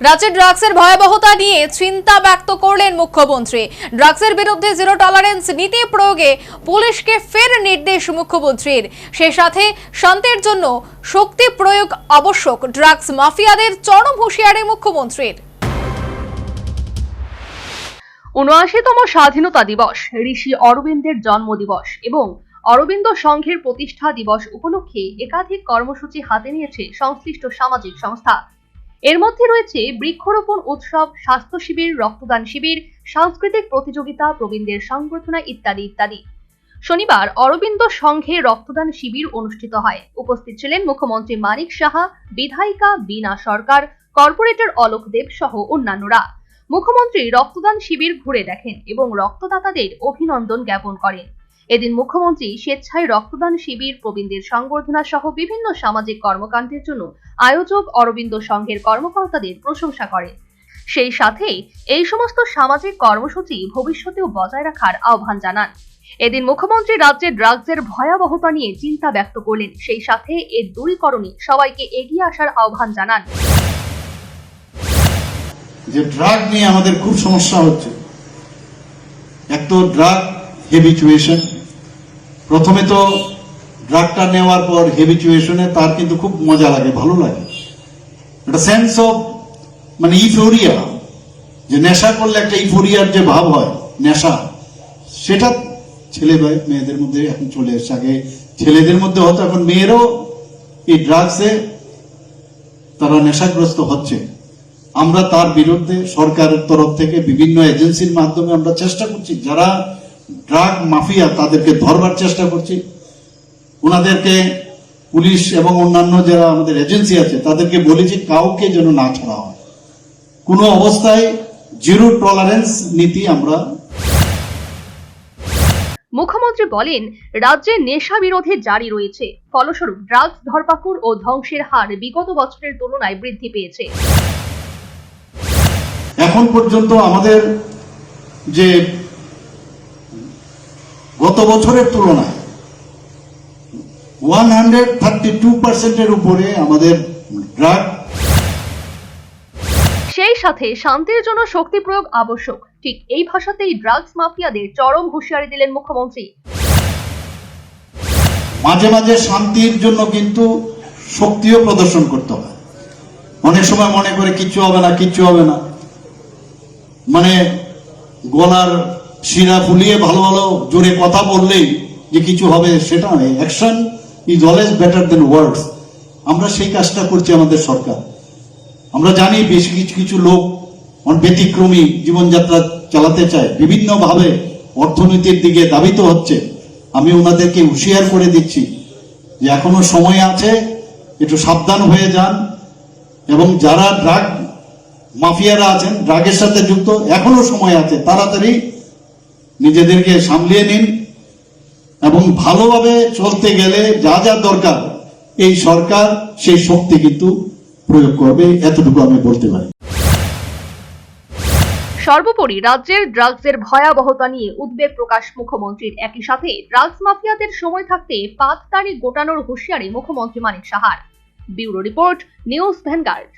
রাজ্যে ড্রাগসের ভয়াবহতা নিয়ে চিন্তা ব্যক্ত করলেন মুখ্যমন্ত্রী। ড্রাগসের বিরুদ্ধে জিরো টলারেন্স নীতি প্রয়োগে পুলিশকে ফের নির্দেশ মুখ্যমন্ত্রীর। সেই সাথে শান্তির জন্য শক্তি প্রয়োগ আবশ্যক। ড্রাগস মাফিয়াদের চরম হুঁশিয়ারি মুখ্যমন্ত্রীর। উনআশিতম স্বাধীনতা দিবস, ঋষি অরবিন্দের জন্মদিবস এবং অরবিন্দ সংঘের প্রতিষ্ঠা দিবস উপলক্ষে একাধিক কর্মসূচি হাতে নিয়েছে সংশ্লিষ্ট সামাজিক সংস্থা। এর মধ্যে রয়েছে বৃক্ষরোপণ উৎসব, স্বাস্থ্য শিবির, রক্তদান শিবির, সাংস্কৃতিক প্রতিযোগিতা, প্রবীণদের সংবর্ধনা ইত্যাদি ইত্যাদি। শনিবার অরবিন্দ সংঘে রক্তদান শিবির অনুষ্ঠিত হয়। উপস্থিত ছিলেন মুখ্যমন্ত্রী মানিক সাহা, বিধায়িকা বীণা সরকার, কর্পোরেটর অলোক দেব সহ অন্যান্যরা। মুখ্যমন্ত্রী রক্তদান শিবির ঘুরে দেখেন এবং রক্তদাতাদের অভিনন্দন জ্ঞাপন করেন। এদিন মুখ্যমন্ত্রী স্বেচ্ছায় রক্তদান শিবির, প্রবীণদের সংবর্ধনা সহ বিভিন্ন সামাজিক কর্মকাণ্ডের জন্য আয়োজক অরবিন্দ সংঘের কর্মকর্তাদের প্রশংসা করেন সেই সাথে এই সমস্ত সামাজিক কর্মসূচি ভবিষ্যতেও বজায় রাখার আহ্বান জানান। এদিন মুখ্যমন্ত্রী রাজ্যে ড্রাগসের ভয়াবহতা নিয়ে চিন্তা ব্যক্ত করলেন। সেই সাথে এর দূরীকরণে সবাইকে এগিয়ে আসার আহ্বান জানান। যে ড্রাগ নিয়ে আমাদের খুব সমস্যা হচ্ছে। এক তো ড্রাগ হেবিচুয়েশন প্রথমে তো ড্রাগটা নেওয়ার পর হেবিচুয়েশনে তার কিন্তু খুব মজা লাগে, ভালো লাগে। একটা সেন্স অফ মানে ইফোরিয়া যে নেশা করলে একটা ইফোরিয়ার যে ভাব হয়, নেশা, সেটা ছেলে মেয়েদের মধ্যে এখন চলে এসছে। আগে ছেলেদের মধ্যে হতো, এখন মেয়েরও এই ড্রাগসে তারা নেশাগ্রস্ত হচ্ছে। আমরা তার বিরুদ্ধে সরকারের তরফ থেকে বিভিন্ন এজেন্সির মাধ্যমে আমরা চেষ্টা করছি, যারা ড্রাগ মাফিয়া তাদেরকে ধরবার চেষ্টা করছি। ওনাদেরকে পুলিশ এবং অন্যান্য যারা আমাদের এজেন্সি আছে তাদেরকে বলেছি কাউকে যেন না ছাড়া হয়। কোনো অবস্থায় জিরো টলারেন্স নীতি আমরা মুখ্যমন্ত্রী বলেন রাজ্যে নেশা বিরোধী জারি রয়েছে। ফলস্বরূপ ড্রাগস ধরপাকড় ও ধ্বংসের হার বিগত বছরের তুলনায় বৃদ্ধি পেয়েছে। এখন পর্যন্ত আমাদের যে গত বছরের তুলনায় ওয়ান হান্ড্রেড থার্টি টু পার্সেন্টের উপরে আমাদের ড্রাগ সেই সাথে শান্তির জন্য শক্তি প্রয়োগ আবশ্যক। ঠিক এই ভাষাতেই ড্রাগস মাফিয়াদের চরম হুঁশিয়ারি দিলেন মুখ্যমন্ত্রী। মাঝে মাঝে শান্তির জন্য কিন্তু শক্তিও প্রদর্শন করতে হয়। অনেক সময় মনে করে কিচ্ছু হবে না কিচ্ছু হবে না। মানে গলার শিরা ফুলিয়ে ভালো ভালো জোরে কথা বললেই যে কিছু হবে সেটা নয়। Action is always better than words আমরা সেই কাজটা করছি আমাদের সরকার। আমরা জানি বেশ কিছু কিছু লোক ব্যতিক্রমী জীবনযাত্রা চালাতে চায়, বিভিন্নভাবে অর্থনীতির দিকে দাবিত হচ্ছে। আমি ওনাদেরকে হুঁশিয়ার করে দিচ্ছি যে এখনও সময় আছে, একটু সাবধান হয়ে যান। এবং যারা ড্রাগ মাফিয়ারা আছেন ড্রাগের সাথে যুক্ত, এখনও সময় আছে। তাড়াতাড়ি নিজেদেরকে সামলিয়ে নিন এবং ভালোভাবে চলতে গেলে যা যা দরকার, এই সরকার সেই শক্তি কিন্তু প্রয়োগ করবে, এতটুকু আমি বলতে পারি। সর্বোপরি রাজ্যের ড্রাগসের ভয়াবহতা নিয়ে উদ্বেগ প্রকাশ মুখ্যমন্ত্রীর একই সাথে ড্রাগস মাফিয়াদের সময় থাকতে পাত তারিখ গোটানোর হুঁশিয়ারি মুখ্যমন্ত্রী মানিক সাহার। Bureau report, news Vanguard.